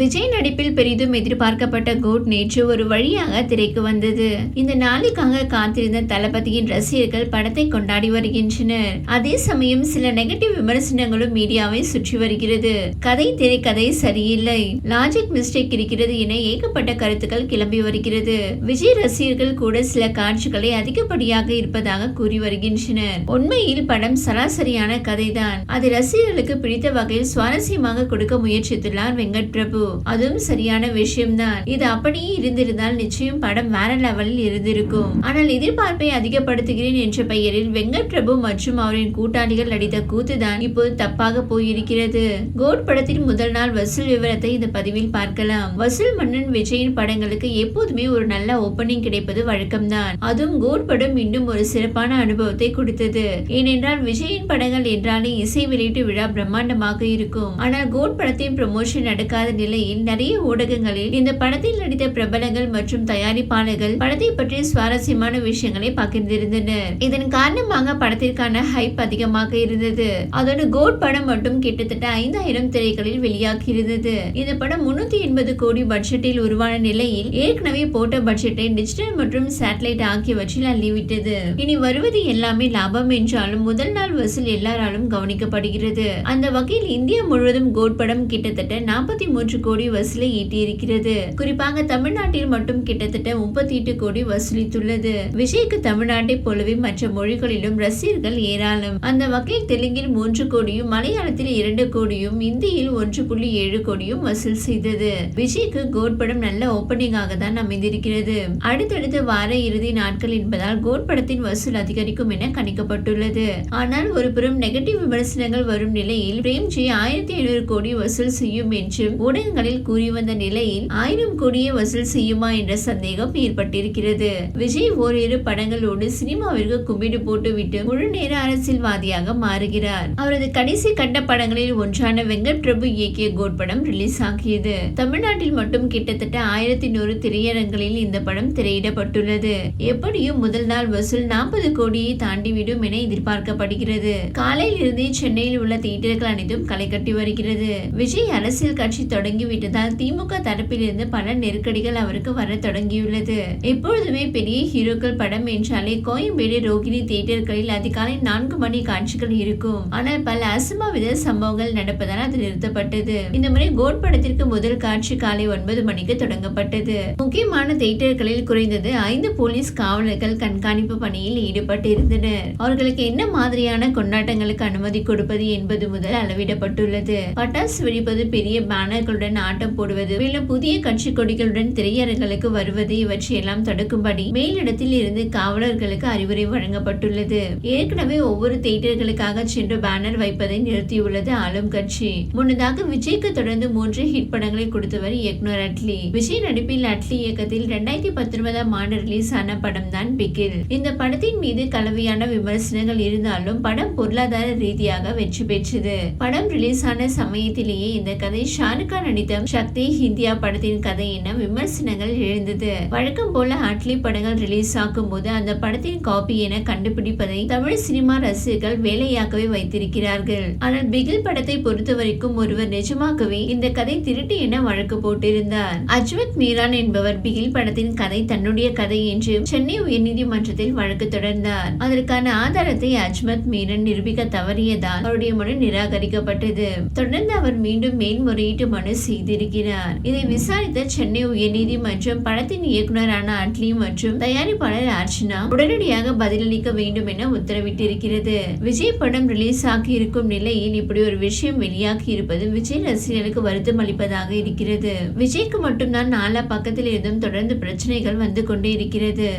விஜய் நடிப்பில் பெரிதும் எதிர்பார்க்கப்பட்ட கோட் நேற்று ஒரு வழியாக திரைக்கு வந்தது. இந்த நாளுக்காக காத்திருந்த தளபதியின் ரசிகர்கள் படத்தை கொண்டாடி வருகின்றனர். அதே சமயம் சில நெகட்டிவ் விமர்சனங்களும் மீடியாவை சுற்றி வருகிறது. கதை திரைக்கதை சரியில்லை. லாஜிக் மிஸ்டேக் இருக்கிறது என ஏகப்பட்ட கருத்துக்கள் கிளம்பி வருகிறது. விஜய் ரசிகர்கள் கூட சில காட்சிகளை அதிகப்படியாக இருப்பதாக கூறி வருகின்றனர். உண்மையில் படம் சராசரியான கதைதான். அது ரசிகர்களுக்கு பிடித்த வகையில் சுவாரஸ்யமாக கொடுக்க முயற்சித்துள்ளார் வெங்கட் பிரபு அதுவும் சரியான விஷயம்தான். இது அப்படியே இருந்திருந்தால் நிச்சயம் படம் வேற லெவலில் இருந்திருக்கும். ஆனால் எதிர்பார்ப்பை அதிகப்படுத்துகிறேன் என்ற பெயரில் வெங்கட் பிரபு மற்றும் அவரின் கூட்டாளிகள் நடித்த கூத்துதான் இப்போது தப்பாக போயிருக்கிறது. கோட் படத்தின் முதல் நாள் வசூல் விவரத்தை இந்த பதிவில் பார்க்கலாம். வசூல் மன்னன் விஜயின் படங்களுக்கு எப்போதுமே ஒரு நல்ல ஓப்பனிங் கிடைப்பது வழக்கம்தான். அதுவும் கோட் படம் இன்னும் ஒரு சிறப்பான அனுபவத்தை கொடுத்தது. ஏனென்றால் விஜயின் படங்கள் என்றாலே இசை வெளியீட்டு விழா பிரம்மாண்டமாக இருக்கும். ஆனால் கோட் படத்தின் ப்ரமோஷன் நடக்காத நிலை நிலையில் நிறைய ஊடகங்களில் இந்த படத்தில் நடித்த பிரபலங்கள் மற்றும் தயாரிப்பாளர்கள் படத்தை பற்றி சுவாரஸ்யமான விஷயங்களை பகிர்ந்திருந்தனர். இதன் காரணமாக படத்திற்கான ஹைப் அதிகமாக இருந்தது. அதோடு கோட் படம் மட்டும் கிட்டத்தட்ட ஐந்தாயிரம் திரைகளில் வெளியாகி இருந்தது இந்த படம் முன்னூத்தி எண்பது கோடி பட்ஜெட்டில் உருவான நிலையில் ஏற்கனவே போட்ட பட்ஜெட்டை டிஜிட்டல் மற்றும் சேட்டலைட் ஆகியவற்றில் அள்ளிவிட்டது. இனி வருவது எல்லாமே லாபம் என்றாலும் முதல் நாள் வசூல் எல்லாராலும் கவனிக்கப்படுகிறது. அந்த வகையில் இந்தியா முழுவதும் கோட் படம் கிட்டத்தட்ட நாற்பத்தி மூன்று கோடி வசூலை ஈட்டியிருக்கிறது. குறிப்பாக தமிழ்நாட்டில் மட்டும் கிட்டத்தட்ட முப்பத்தி எட்டு கோடி வசூலித்துள்ளது. விஜய்க்கு தமிழ்நாட்டை போலவே மற்ற மொழிகளிலும் ரசிகர்கள் ஏராளம். அந்த வகையில் தெலுங்கில் மூன்று கோடியும் மலையாளத்தில் இரண்டு கோடியும் இந்தியில் ஒன்று புள்ளி ஏழு கோடியும் வசூல் செய்தது. விஜய்க்கு கோட் படம் நல்ல ஓப்பனிங்காக தான் அமைந்திருக்கிறது. அடுத்தடுத்த வார இறுதி நாட்கள் என்பதால் கோட் படத்தின் வசூல் அதிகரிக்கும் என கணிக்கப்பட்டுள்ளது. ஆனால் ஒருபுறம் நெகட்டிவ் விமர்சனங்கள் வரும் நிலையில் பிரேம்ஜி ஆயிரத்தி ஐநூறு கோடி வசூல் செய்யும் என்றும் ஊடக கூறி வந்த நிலையில் ஆயிரம் கோடியே வசூல் செய்யுமா என்ற சந்தேகம் ஏற்பட்டிருக்கிறது. விஜய் ஓரிரு படங்களோடு சினிமாவிற்கு கும்பிடு போட்டுவிட்டு முழு நேர அரசியல்வாதியாக மாறுகிறார். அவரது கடைசி கண்ட படங்களில் ஒன்றான வெங்கட் பிரபு இயக்கிய கோட் படம் ரிலீஸ் ஆகியது தமிழ்நாட்டில் மட்டும் கிட்டத்தட்ட ஆயிரத்தி நூறு திரையரங்களில் இந்த படம் திரையிடப்பட்டுள்ளது. எப்படியும் முதல் நாள் வசூல் நாற்பது கோடியை தாண்டிவிடும் என எதிர்பார்க்கப்படுகிறது. காலையில் இருந்தே சென்னையில் உள்ள தியேட்டர்கள் அனைத்தும் களை கட்டி வருகிறது. விஜய் அரசியல் கட்சி தொடங்கி தொடங்கிவிட்டதால் திமுக தரப்பிலிருந்து பல நெருக்கடிகள் அவருக்கு வர தொடங்கியுள்ளது. எப்பொழுதுமே பெரிய ஹீரோக்கள் படம் என்றாலே கோயம்பேடு ரோகிணி தியேட்டர்களில் அதிகாலை நான்கு மணி காட்சிகள் இருக்கும். ஆனால் பல அசம்பாவித சம்பவங்கள் நடப்பதால் அது நிறுத்தப்பட்டது. இந்த முறை கோட் படத்திற்கு முதல் காட்சி காலை ஒன்பது மணிக்கு தொடங்கப்பட்டது. முக்கியமான தியேட்டர்களில் குறைந்தது ஐந்து போலீஸ் காவலர்கள் கண்காணிப்பு பணியில் ஈடுபட்டிருந்தனர். அவர்களுக்கு என்ன மாதிரியான கொண்டாட்டங்களுக்கு அனுமதி கொடுப்பது என்பது முதல் அளவிடப்பட்டுள்ளது. பட்டாசு வெடிப்பது பெரிய பேனர்களுடன் கொடிகளுடன் ஆட்டம் போடுவது மேலும் புதிய கட்சி கொடிகளுடன் திரையரங்களுக்கு வருவது இவற்றையெல்லாம் தடுக்கும்படி மேலிடத்தில் இருந்து காவலர்களுக்கு அறிவுரை வழங்கப்பட்டுள்ளது. ஏற்கனவே ஒவ்வொரு தியேட்டர்களுக்காக சென்று பேனர் வைப்பதை நிறுத்தியுள்ளது ஆளும் கட்சி. முன்னதாக விஜய்க்கு தொடர்ந்து மூன்று ஹிட் படங்களை கொடுத்தவர் இயக்குனர் அட்லி. விஜய் நடிப்பில் அட்லி இயக்கத்தில் இரண்டாயிரத்தி பத்தொன்பதாம் ஆண்டு ரிலீஸ் ஆன படம் தான் பிகில். இந்த படத்தின் மீது கலவையான விமர்சனங்கள் இருந்தாலும் படம் பொருளாதார ரீதியாக வெற்றி பெற்றது. படம் ரிலீஸ் ஆன சமயத்திலேயே இந்த கதை ஷாருக்கான் நடித்த சக்தி இந்தியா படத்தின் கதை என விமர்சனங்கள் எழுந்தது. வழக்கம் போல அட்லி படங்கள் ரிலீஸ் ஆகும் போது அந்த படத்தின் காப்பி என கண்டுபிடிப்பதை தமிழ் சினிமா ரசிகர்கள் வேலையாகவே வைத்திருக்கிறார்கள். ஆனால் பிகில் படத்தை பொறுத்த வரைக்கும் ஒருவர் நிஜமாகவே இந்த கதை திருட்டு என வழக்கு போட்டிருந்தார். அஜ்வத் மீரான் என்பவர் பிகில் படத்தின் கதை தன்னுடைய கதை என்று சென்னை உயர்நீதிமன்றத்தில் வழக்கு தொடர்ந்தார். அதற்கான ஆதாரத்தை அஜ்மத் மீரன் நிரூபிக்க தவறியதால் அவருடைய மனு நிராகரிக்கப்பட்டது. தொடர்ந்து அவர் மீண்டும் மேல்முறையீட்டு மனு செய்திருக்கிறார். இதை விசாரித்த சென்னை உயர்நீதிமன்றம் படத்தின் இயக்குனரான அட்லி மற்றும் தயாரிப்பாளர் அர்ச்சனா உடனடியாக பதிலளிக்க வேண்டும் என உத்தரவிட்டிருக்கிறது. விஜய் படம் ரிலீஸ் ஆகி இருக்கும் நிலையில் இப்படி ஒரு விஷயம் வெளியாகி இருப்பது விஜய் ரசிகர்களுக்கு வருத்தம் அளிப்பதாக இருக்கிறது. விஜய்க்கு மட்டும்தான் நாலா பக்கத்தில் இருந்தும் தொடர்ந்து பிரச்சனைகள் வந்து கொண்டே இருக்கிறது.